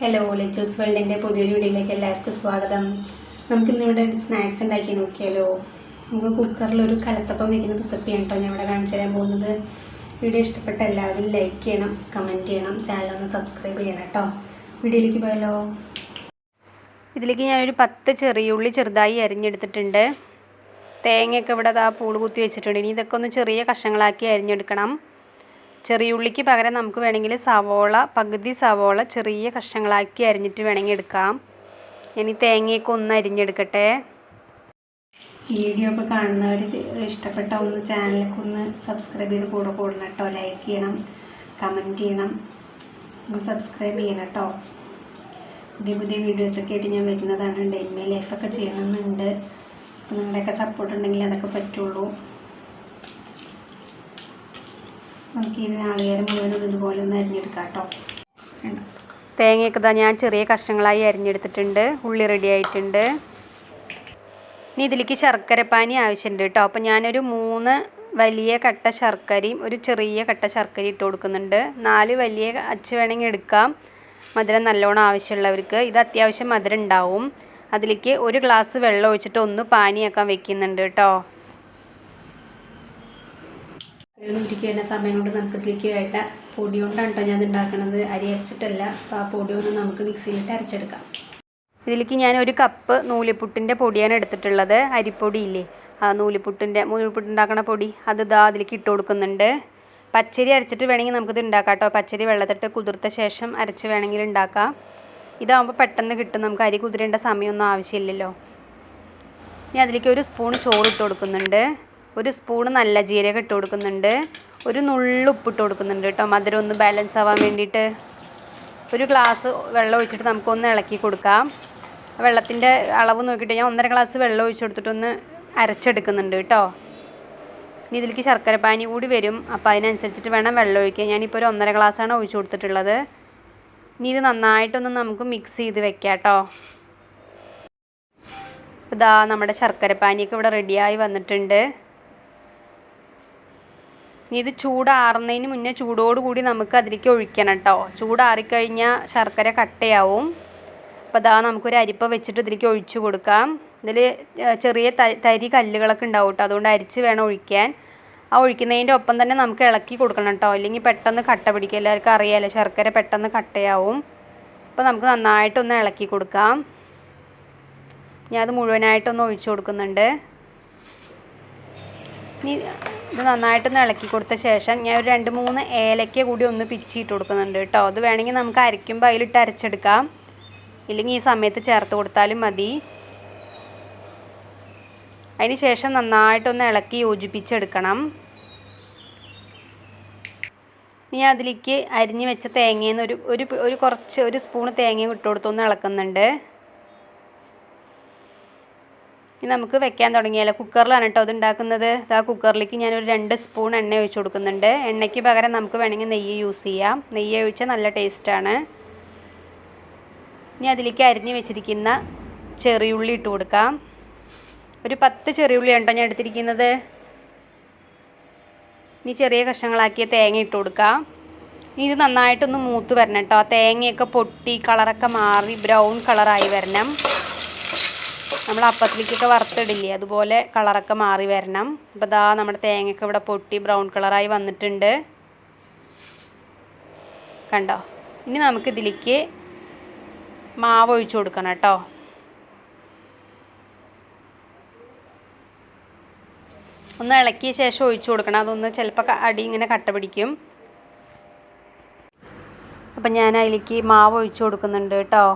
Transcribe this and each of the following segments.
Hello Lechu's വേൾഡിന്റെ പുതിയൊരു വീഡിയോയിലേക്ക് എല്ലാവർക്കും സ്വാഗതം. നമുക്കിന്നിവിടെ സ്നാക്സ് ഉണ്ടാക്കി നോക്കിയാലോ? നമുക്ക് കുക്കറിൽ ഒരു കലത്തപ്പം വയ്ക്കുന്ന റെസിപ്പിയാണ് കേട്ടോ ഞാൻ ഇവിടെ കാണിച്ചു തരാൻ പോകുന്നത്. വീഡിയോ ഇഷ്ടപ്പെട്ട എല്ലാവരും ലൈക്ക് ചെയ്യണം കമന്റ് ചെയ്യണം ചാനൽ ഒന്ന് സബ്സ്ക്രൈബ് ചെയ്യണം കേട്ടോ. വീഡിയോയിലേക്ക് പോയാലോ? ഇതിലേക്ക് ഞാനൊരു പത്ത് ചെറിയ ഉള്ളി ചെറുതായി അരിഞ്ഞെടുത്തിട്ടുണ്ട്. തേങ്ങയൊക്കെ ഇവിടെ ദാ പൂൾ കുത്തി വെച്ചിട്ടുണ്ട്. ഇനി ഇതൊക്കെ ഒന്ന് ചെറിയ കഷ്ണങ്ങളാക്കി അരിഞ്ഞെടുക്കണം. ചെറിയ ഉള്ളിക്ക് പകരം നമുക്ക് വേണമെങ്കിൽ സവോള പകുതി സവോള ചെറിയ കഷ്ണങ്ങളാക്കി അരിഞ്ഞിട്ട് വേണമെങ്കിൽ എടുക്കാം. ഇനി തേങ്ങയൊക്കെ ഒന്ന് അരിഞ്ഞെടുക്കട്ടെ. വീഡിയോ ഒക്കെ കാണുന്നവർ ഇഷ്ടപ്പെട്ട ഒന്ന് ചാനലൊക്കെ ഒന്ന് സബ്സ്ക്രൈബ് ചെയ്ത് കൂടെ കൂടണം കേട്ടോ. ലൈക്ക് ചെയ്യണം കമന്റ് ചെയ്യണം ഒന്ന് സബ്സ്ക്രൈബ് ചെയ്യണം കേട്ടോ. പുതിയ പുതിയ വീഡിയോസൊക്കെ ആയിട്ട് ഞാൻ വരുന്നതാണ്. ഡെയിൻമേ ലൈഫൊക്കെ ചെയ്യണമെന്നുണ്ട്. അപ്പോൾ നിങ്ങളുടെയൊക്കെ സപ്പോർട്ട് ഉണ്ടെങ്കിൽ അതൊക്കെ പറ്റുള്ളൂ. നമുക്ക് ഈ നാളികേരം മുഴുവനും ഇതുപോലെ ഒന്ന് അരിഞ്ഞെടുക്കാം കേട്ടോ. തേങ്ങയൊക്കെ ഇതാ ഞാൻ ചെറിയ കഷ്ണങ്ങളായി അരിഞ്ഞെടുത്തിട്ടുണ്ട്. ഉള്ളി റെഡി ആയിട്ടുണ്ട്. ഇനി ഇതിലേക്ക് ശർക്കരപ്പാനി ആവശ്യമുണ്ട് കേട്ടോ. അപ്പോൾ ഞാനൊരു മൂന്ന് വലിയ കട്ട ശർക്കരയും ഒരു ചെറിയ കട്ട ശർക്കര ഇട്ട് കൊടുക്കുന്നുണ്ട്. നാല് വലിയ അച്ച് വേണമെങ്കിൽ എടുക്കാം. മധുരം നല്ലോണം ആവശ്യമുള്ളവർക്ക്. ഇത് അത്യാവശ്യം മധുരം ഉണ്ടാവും. അതിലേക്ക് ഒരു ഗ്ലാസ് വെള്ളം ഒഴിച്ചിട്ട് ഒന്ന് പാനിയാക്കാൻ വെക്കുന്നുണ്ട് കേട്ടോ. ഒന്നിരിക്കും തന്നെ സമയം കൊണ്ട് നമുക്ക് ഇതിലേക്ക് വേണ്ട പൊടി കൊണ്ടാണ് കേട്ടോ ഞാൻ ഉണ്ടാക്കുന്നത് അരി അരച്ചിട്ടല്ല. അപ്പോൾ ആ പൊടി ഒന്ന് നമുക്ക് മിക്സിയിലിട്ട് അരച്ചെടുക്കാം. ഇതിലേക്ക് ഞാൻ ഒരു കപ്പ് നൂലിപ്പുട്ടിന്റെ പൊടിയാണ് എടുത്തിട്ടുള്ളത്. അരിപ്പൊടി ഇല്ലേ? ആ നൂലിപ്പുട്ടിന്റെ നൂലിപ്പുട്ട് ഉണ്ടാക്കണ പൊടി അത് ഇതാ അതിലേക്ക് ഇട്ട് കൊടുക്കുന്നുണ്ട്. പച്ചരി അരച്ചിട്ട് വേണമെങ്കിൽ നമുക്കിത് ഉണ്ടാക്കാം കേട്ടോ. പച്ചരി വെള്ളത്തിട്ട് കുതിർത്ത ശേഷം അരച്ച് വേണമെങ്കിൽ ഉണ്ടാക്കാം. ഇതാകുമ്പോൾ പെട്ടെന്ന് കിട്ടും. നമുക്ക് അരി കുതിരേണ്ട സമയമൊന്നും ആവശ്യമില്ലല്ലോ. ഇനി അതിലേക്ക് ഒരു സ്പൂൺ ചോറ് ഇട്ട് കൊടുക്കുന്നുണ്ട്. ഒരു സ്പൂണ് നല്ല ജീരകം ഇട്ട് കൊടുക്കുന്നുണ്ട്. ഒരു നുള്ളു ഉപ്പിട്ട് കൊടുക്കുന്നുണ്ട് കേട്ടോ. മധുരം ഒന്ന് ബാലൻസ് ആവാൻ വേണ്ടിയിട്ട്. ഒരു ഗ്ലാസ് വെള്ളം ഒഴിച്ചിട്ട് നമുക്കൊന്ന് ഇളക്കി കൊടുക്കാം. വെള്ളത്തിന്റെ അളവ് നോക്കിയിട്ട് ഞാൻ ഒന്നര ഗ്ലാസ് വെള്ളം ഒഴിച്ച് കൊടുത്തിട്ടൊന്ന് അരച്ചെടുക്കുന്നുണ്ട് കേട്ടോ. ഇനി ഇതിലേക്ക് ശർക്കര പാനി കൂടി വരും. അപ്പോൾ അതിനനുസരിച്ചിട്ട് വേണം വെള്ളം ഒഴിക്കുക ഞാനിപ്പോൾ ഒരു ഒന്നര ഗ്ലാസ്സാണ് ഒഴിച്ചു കൊടുത്തിട്ടുള്ളത്. ഇനി ഇത് നന്നായിട്ടൊന്ന് നമുക്ക് മിക്സ് ചെയ്ത് വെക്കാം കേട്ടോ. ഇതാ നമ്മുടെ ശർക്കര പാനിയൊക്കെ ഇവിടെ റെഡിയായി വന്നിട്ടുണ്ട്. ഇനി ഇത് ചൂടാറുന്നതിന് മുന്നേ ചൂടോട് കൂടി നമുക്ക് അതിലേക്ക് ഒഴിക്കണം കേട്ടോ. ചൂടാറിക്കഴിഞ്ഞാൽ ശർക്കര കട്ടയാവും. അപ്പോൾ അതാ നമുക്കൊരു അരിപ്പ വെച്ചിട്ട് ഇതിലേക്ക് ഒഴിച്ചു കൊടുക്കാം. ഇതിൽ ചെറിയ തരി കല്ലുകളൊക്കെ ഉണ്ടാവും കേട്ടോ. അതുകൊണ്ട് അരിച്ച് വേണം ഒഴിക്കാൻ. ആ ഒഴിക്കുന്നതിന്റെ ഒപ്പം തന്നെ നമുക്ക് ഇളക്കി കൊടുക്കണം കേട്ടോ. അല്ലെങ്കിൽ പെട്ടെന്ന് കട്ട പിടിക്കും. എല്ലാവർക്കും അറിയാമല്ലോ ശർക്കര പെട്ടെന്ന് കട്ടയാവും. അപ്പോൾ നമുക്ക് നന്നായിട്ടൊന്ന് ഇളക്കി കൊടുക്കാം. ഞാൻ അത് മുഴുവനായിട്ടൊന്ന് ഒഴിച്ചു കൊടുക്കുന്നുണ്ട്. ഇനി ഇത് നന്നായിട്ടൊന്ന് ഇളക്കി കൊടുത്ത ശേഷം ഞാൻ ഒരു രണ്ട് മൂന്ന് ഏലക്ക കൂടി ഒന്ന് പിച്ചിട്ട് കൊടുക്കുന്നുണ്ട് കേട്ടോ. അത് വേണമെങ്കിൽ നമുക്ക് അരയ്ക്കുമ്പോൾ അതിലിട്ട് അരച്ചെടുക്കാം. ഇല്ലെങ്കിൽ ഈ സമയത്ത് ചേർത്ത് കൊടുത്താലും മതി. അതിന് ശേഷം നന്നായിട്ടൊന്ന് ഇളക്കി യോജിപ്പിച്ചെടുക്കണം. ഇനി അതിലേക്ക് അരിഞ്ഞ് വെച്ച തേങ്ങയിൽ നിന്ന് ഒരു ഒരു കുറച്ച് ഒരു സ്പൂൺ തേങ്ങയും ഇട്ട് കൊടുത്തൊന്ന് ഇളക്കുന്നുണ്ട്. ഇനി നമുക്ക് വെക്കാൻ തുടങ്ങിയാലോ കുക്കറിലാണ് കേട്ടോ അത് ഉണ്ടാക്കുന്നത്. ആ കുക്കറിലേക്ക് ഞാനൊരു രണ്ട് സ്പൂൺ എണ്ണ ഒഴിച്ച് കൊടുക്കുന്നുണ്ട്. എണ്ണയ്ക്ക് പകരം നമുക്ക് വേണമെങ്കിൽ നെയ്യ് യൂസ് ചെയ്യാം. നെയ്യ് ഒഴിച്ചാൽ നല്ല ടേസ്റ്റാണ് ഇനി അതിലേക്ക് അരിഞ്ഞ് വെച്ചിരിക്കുന്ന ചെറിയുള്ളി ഇട്ട് കൊടുക്കാം. ഒരു പത്ത് ചെറിയുള്ളിയാണ് കേട്ടോ ഞാൻ എടുത്തിരിക്കുന്നത്. ഇനി ചെറിയ കഷ്ണങ്ങളാക്കിയ തേങ്ങ ഇട്ട് കൊടുക്കാം. ഇനി ഇത് നന്നായിട്ടൊന്ന് മൂത്ത് വരണം കേട്ടോ. തേങ്ങയൊക്കെ പൊട്ടി കളറൊക്കെ മാറി ബ്രൗൺ കളറായി വരണം. നമ്മൾ അപ്പത്തിലേക്കൊക്കെ വറുത്തിടില്ലേ? അതുപോലെ കളറൊക്കെ മാറി വരണം. അപ്പോൾ ദാ നമ്മുടെ തേങ്ങയൊക്കെ ഇവിടെ പൊട്ടി ബ്രൗൺ കളറായി വന്നിട്ടുണ്ട്. കണ്ടോ? ഇനി നമുക്ക് ഇതിലേക്ക് മാവ് ഒഴിച്ചു കൊടുക്കണം കേട്ടോ. ഒന്ന് ഇളക്കിയ ശേഷം ഒഴിച്ചു കൊടുക്കണം. അതൊന്ന് ചിലപ്പോൾ അടി ഇങ്ങനെ കട്ട പിടിക്കും. അപ്പം ഞാൻ അതിലേക്ക് മാവ് ഒഴിച്ചു കൊടുക്കുന്നുണ്ട് കേട്ടോ.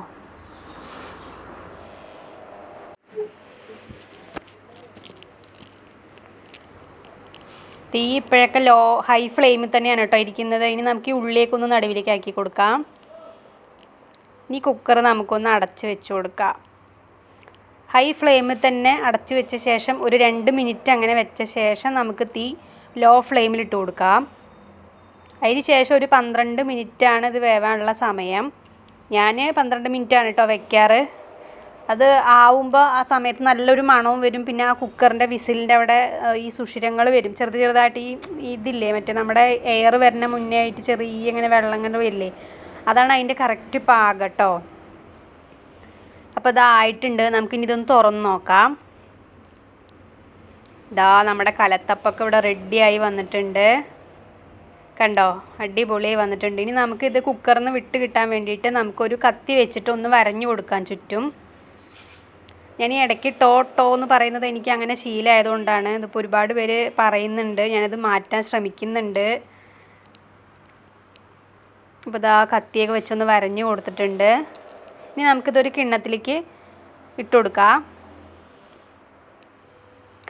തീ ഇപ്പോഴൊക്കെ ലോ ഹൈ ഫ്ലെയിമിൽ തന്നെയാണ് കേട്ടോ ഇരിക്കുന്നത്. ഇനി നമുക്ക് ഈ ഉള്ളിലേക്കൊന്ന് നടുവിലേക്ക് ആക്കി കൊടുക്കാം. ഇനി കുക്കർ നമുക്കൊന്ന് അടച്ച് വെച്ച് കൊടുക്കാം. ഹൈ ഫ്ലെയിമിൽ തന്നെ അടച്ച് വെച്ച ശേഷം ഒരു രണ്ട് മിനിറ്റ് അങ്ങനെ വെച്ച ശേഷം നമുക്ക് തീ ലോ ഫ്ലെയിമിൽ ഇട്ട് കൊടുക്കാം. അതിന് ശേഷം ഒരു പന്ത്രണ്ട് മിനിറ്റാണ് ഇത് വേവാനുള്ള സമയം. ഞാൻ പന്ത്രണ്ട് മിനിറ്റാണ് കേട്ടോ വെക്കാറ്. അത് ആവുമ്പോൾ ആ സമയത്ത് നല്ലൊരു മണവും വരും. പിന്നെ ആ കുക്കറിന്റെ വിസിലിന്റെ അവിടെ ഈ സുഷിരങ്ങൾ വരും. ചെറുത് ചെറുതായിട്ട് ഈ ഇതില്ലേ മറ്റേ നമ്മുടെ എയർ വരുന്ന മുന്നേ ആയിട്ട് ചെറിയ ഇങ്ങനെ വെള്ളം ഇങ്ങനെ വരില്ലേ? അതാണ് അതിന്റെ കറക്റ്റ് പാകം കേട്ടോ. അപ്പോൾ ഇതായിട്ടുണ്ട് നമുക്കിനി ഇതൊന്ന് തുറന്ന് നോക്കാം. ഇതാ നമ്മുടെ കലത്തപ്പൊക്കെ ഇവിടെ റെഡിയായി വന്നിട്ടുണ്ട്. കണ്ടോ? അടിപൊളിയായി വന്നിട്ടുണ്ട്. ഇനി നമുക്കിത് കുക്കറിൽ നിന്ന് വിട്ട് കിട്ടാൻ വേണ്ടിയിട്ട് നമുക്കൊരു കത്തി വെച്ചിട്ട് ഒന്ന് വരഞ്ഞു കൊടുക്കാം ചുറ്റും. ഞാൻ ഈ ഇടയ്ക്ക് ടോ ടോ എന്ന് പറയുന്നത് എനിക്ക് അങ്ങനെ ശീലമായതുകൊണ്ടാണ്. ഇതിപ്പോൾ ഒരുപാട് പേര് പറയുന്നുണ്ട്. ഞാനത് മാറ്റാൻ ശ്രമിക്കുന്നുണ്ട്. അപ്പോൾ ഇതാ കത്തിയൊക്കെ വെച്ചൊന്ന് വരഞ്ഞു കൊടുത്തിട്ടുണ്ട്. ഇനി നമുക്കിതൊരു കിണ്ണത്തിലേക്ക് ഇട്ട് കൊടുക്കാം.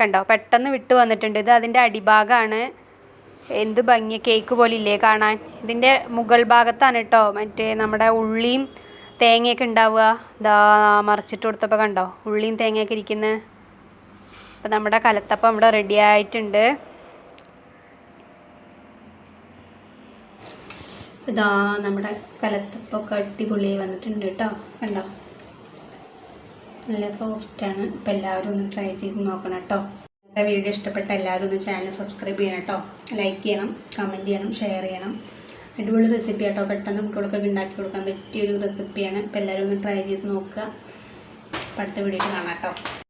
കണ്ടോ? പെട്ടെന്ന് വിട്ട് വന്നിട്ടുണ്ട്. ഇത് അതിന്റെ അടിഭാഗമാണ് എന്ത് ഭംഗി കേക്ക് പോലെ ഇല്ലേ കാണാൻ. ഇതിന്റെ മുകൾ ഭാഗത്താണ് കേട്ടോ. മറ്റേ നമ്മുടെ ഉള്ളിയും തേങ്ങയൊക്കെ ഉണ്ടാവുക. ഇതാ മറിച്ചിട്ട് കൊടുത്തപ്പോൾ കണ്ടോ? ഉള്ളിയും തേങ്ങയൊക്കെ ഇരിക്കുന്നത് അപ്പോൾ നമ്മുടെ കലത്തപ്പം ഇവിടെ റെഡി ആയിട്ടുണ്ട്. ഇതാ നമ്മുടെ കലത്തപ്പൊക്കെ അടിപൊളിയായി വന്നിട്ടുണ്ട് കേട്ടോ. കണ്ടോ? നല്ല സോഫ്റ്റാണ് അപ്പോൾ എല്ലാവരും ഒന്ന് ട്രൈ ചെയ്ത് നോക്കണം കേട്ടോ. എന്റെ വീഡിയോ ഇഷ്ടപ്പെട്ട എല്ലാവരും ഒന്ന് ചാനൽ സബ്സ്ക്രൈബ് ചെയ്യണം കേട്ടോ. ലൈക്ക് ചെയ്യണം കമന്റ് ചെയ്യണം ഷെയർ ചെയ്യണം. അടിപൊളി റെസിപ്പി ആട്ടോ. പെട്ടെന്ന് കുട്ടികൾക്കൊക്കെ ഉണ്ടാക്കി കൊടുക്കാൻ പറ്റിയൊരു റെസിപ്പിയാണ് അപ്പോൾ എല്ലാവരും ഒന്ന് ട്രൈ ചെയ്ത് നോക്കുക. അടുത്ത വീഡിയോയിൽ കാണാം കേട്ടോ.